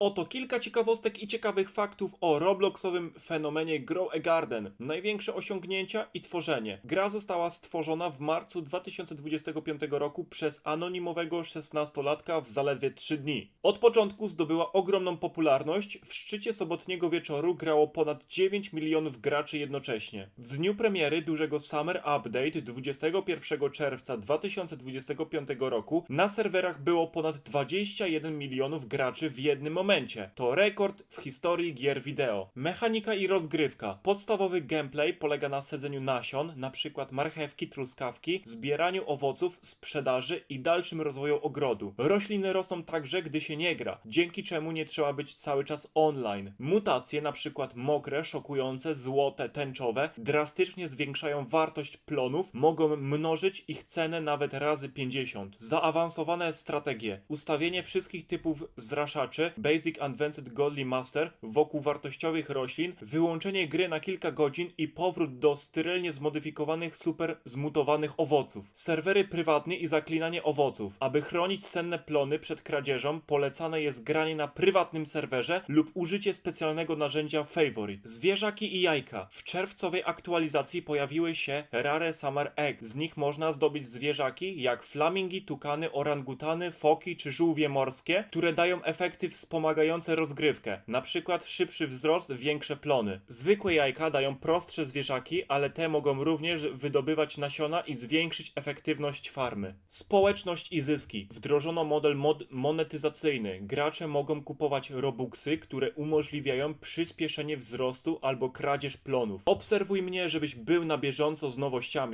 Oto kilka ciekawostek i ciekawych faktów o Robloxowym fenomenie Grow a Garden. Największe osiągnięcia i tworzenie. Gra została stworzona w marcu 2025 roku przez anonimowego 16-latka w zaledwie 3 dni. Od początku zdobyła ogromną popularność. W szczycie sobotniego wieczoru grało ponad 9 milionów graczy jednocześnie. W dniu premiery dużego Summer Update 21 czerwca 2025 roku na serwerach było ponad 21 milionów graczy w jednym momencie. To rekord w historii gier wideo. Mechanika i rozgrywka. Podstawowy gameplay polega na sadzeniu nasion, np. marchewki, truskawki, zbieraniu owoców, sprzedaży i dalszym rozwoju ogrodu. Rośliny rosną także, gdy się nie gra, dzięki czemu nie trzeba być cały czas online. Mutacje, np. mokre, szokujące, złote, tęczowe, drastycznie zwiększają wartość plonów, mogą mnożyć ich cenę nawet razy 50. Zaawansowane strategie. Ustawienie wszystkich typów zraszaczy, Basic Advanced Godly Master wokół wartościowych roślin, wyłączenie gry na kilka godzin i powrót do sterylnie zmodyfikowanych super zmutowanych owoców. Serwery prywatne i zaklinanie owoców. Aby chronić cenne plony przed kradzieżą, polecane jest granie na prywatnym serwerze lub użycie specjalnego narzędzia Favorite. Zwierzaki i jajka. W czerwcowej aktualizacji pojawiły się Rare Summer Egg. Z nich można zdobyć zwierzaki jak flamingi, tukany, orangutany, foki czy żółwie morskie, które dają efekty wspomagające rozgrywkę, na przykład szybszy wzrost, większe plony. Zwykłe jajka dają prostsze zwierzaki, ale te mogą również wydobywać nasiona i zwiększyć efektywność farmy. Społeczność i zyski. Wdrożono model mod monetyzacyjny. Gracze mogą kupować robuxy, które umożliwiają przyspieszenie wzrostu albo kradzież plonów. Obserwuj mnie, żebyś był na bieżąco z nowościami.